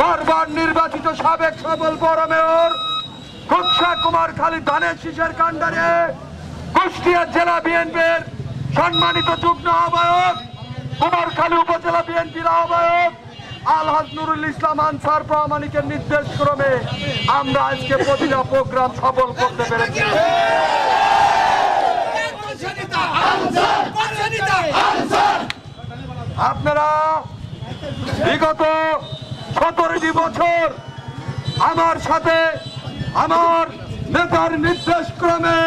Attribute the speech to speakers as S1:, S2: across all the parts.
S1: বারবার নির্বাচিত সাবেক সবল বড় মেয়র কুৎসা কুমার খালি ধানের শীষের কাণ্ডারে কুষ্টিয়া জেলা বিএনপির সম্মানিত যুগ্ম আহ্বায়ক কুমারখালী উপজেলা বিএনপির আহ্বায়ক, আলহাজ নুরুল ইসলাম আনসার প্রামাণিকের নির্দেশ ক্রমে আমরা আজকে প্রতিটা প্রোগ্রাম সফল করতে পেরেছি। আপনারা বিগত সতেরোটি বছর আমার সাথে আমার নেতার নির্দেশ ক্রমে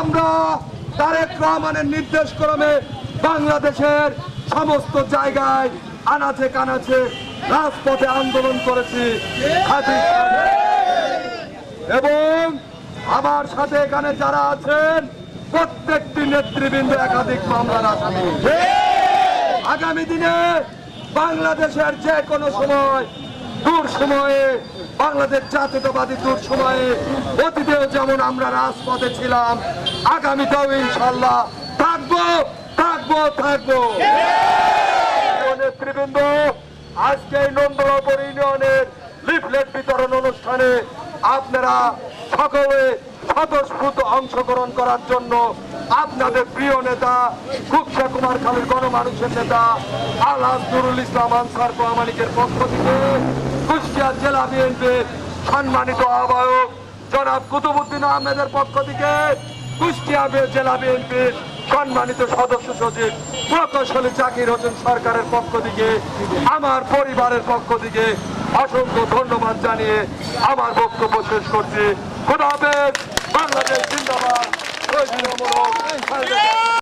S1: আমরা তারেক রহমানের নির্দেশ ক্রমে বাংলাদেশের সমস্ত জায়গায় আনাচে কানাচে রাজপথে আন্দোলন করেছি। এবং আমার সাথে এখানে যারা আছেন, প্রত্যেকটি নেতৃবৃন্দ একাধিক মামলার আসামি। আগামী দিনে বাংলাদেশের যে কোনো সময়, দূর সময়ে, বাংলাদেশ জাতীয়তাবাদী দূর সময়ে, অতীতেও যেমন আমরা রাজপথে ছিলাম, আগামীতেও ইনশাল্লাহ থাকব থাকব থাকব। নেতৃবৃন্দ, আজকে নন্দলাপুর ইউনিয়নের লিফলেট বিতরণ অনুষ্ঠানে আপনারা সকলে স্বতঃস্ফূর্ত অংশগ্রহণ করার জন্য আপনাদের প্রিয় নেতা কুকশা কুমার খালের গণমানুষের নেতা, আলহাজ নুরুল ইসলাম আনসার প্রামাণিকের পক্ষ থেকে কুষ্টিয়া জেলা বিএনপির সম্মানিত আহ্বায়ক জনাব কুতুবুদ্দিন আহমেদের পক্ষ থেকে কুষ্টিয়া জেলা বিএনপির সম্মানিত সদস্য সচিব প্রকৌশলী জাকির হোসেন সরকারের পক্ষ থেকে, আমার পরিবারের পক্ষ থেকে অসংখ্য ধন্যবাদ জানিয়ে আমার বক্তব্য শেষ করছি। খুদা হাফেজ, বাংলাদেশ জিন্দাবাদ। Chodź do mroku,